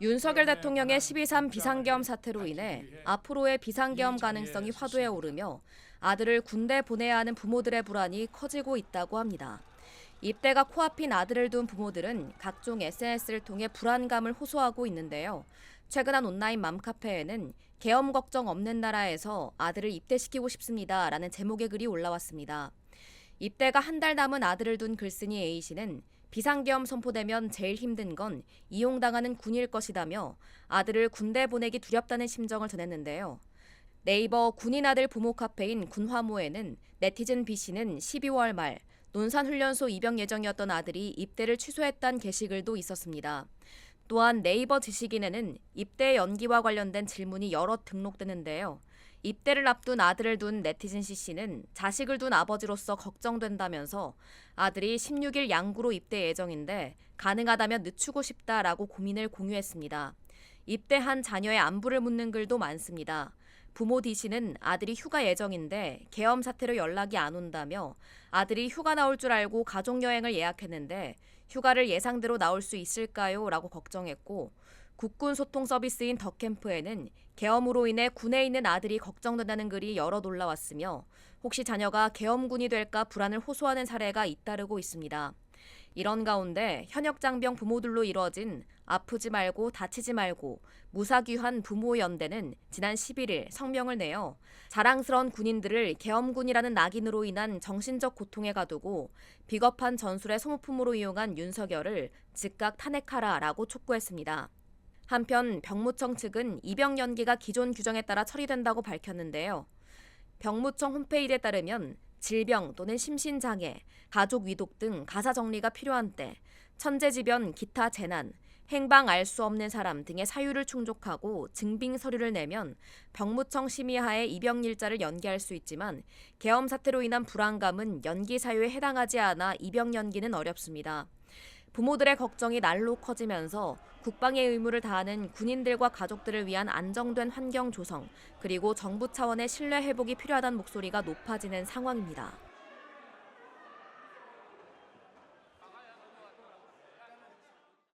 윤석열 대통령의 12.3 비상계엄 사태로 인해 앞으로의 비상계엄 가능성이 화두에 오르며 아들을 군대 보내야 하는 부모들의 불안이 커지고 있다고 합니다. 입대가 코앞인 아들을 둔 부모들은 각종 SNS를 통해 불안감을 호소하고 있는데요. 최근 한 온라인 맘카페에는 계엄 걱정 없는 나라에서 아들을 입대시키고 싶습니다라는 제목의 글이 올라왔습니다. 입대가 한 달 남은 아들을 둔 글쓴이 A 씨는 비상계엄 선포되면 제일 힘든 건 이용당하는 군일 것이다며 아들을 군대 보내기 두렵다는 심정을 전했는데요. 네이버 군인 아들 부모 카페인 군화모에는 네티즌 B 씨는 12월 말 논산훈련소 입영 예정이었던 아들이 입대를 취소했다는 게시글도 있었습니다. 또한 네이버 지식인에는 입대 연기와 관련된 질문이 여러 등록되는데요. 입대를 앞둔 아들을 둔 네티즌 C씨는 자식을 둔 아버지로서 걱정된다면서 아들이 16일 양구로 입대 예정인데 가능하다면 늦추고 싶다라고 고민을 공유했습니다. 입대한 자녀의 안부를 묻는 글도 많습니다. 부모 D씨는 아들이 휴가 예정인데 계엄 사태로 연락이 안 온다며 아들이 휴가 나올 줄 알고 가족 여행을 예약했는데 휴가를 예상대로 나올 수 있을까요? 라고 걱정했고 국군 소통 서비스인 덕캠프에는 계엄으로 인해 군에 있는 아들이 걱정된다는 글이 여러 올라왔으며 혹시 자녀가 계엄군이 될까 불안을 호소하는 사례가 잇따르고 있습니다. 이런 가운데 현역 장병 부모들로 이뤄진 아프지 말고 다치지 말고 무사귀환 부모 연대는 지난 11일 성명을 내어 자랑스러운 군인들을 계엄군이라는 낙인으로 인한 정신적 고통에 가두고 비겁한 전술의 소모품으로 이용한 윤석열을 즉각 탄핵하라라고 촉구했습니다. 한편 병무청 측은 입영 연기가 기존 규정에 따라 처리된다고 밝혔는데요. 병무청 홈페이지에 따르면 질병 또는 심신장애, 가족 위독 등 가사 정리가 필요한 때 천재지변, 기타 재난, 행방 알 수 없는 사람 등의 사유를 충족하고 증빙 서류를 내면 병무청 심의하에 입영 일자를 연기할 수 있지만 계엄 사태로 인한 불안감은 연기 사유에 해당하지 않아 입영 연기는 어렵습니다. 부모들의 걱정이 날로 커지면서 국방의 의무를 다하는 군인들과 가족들을 위한 안정된 환경 조성, 그리고 정부 차원의 신뢰 회복이 필요하다는 목소리가 높아지는 상황입니다.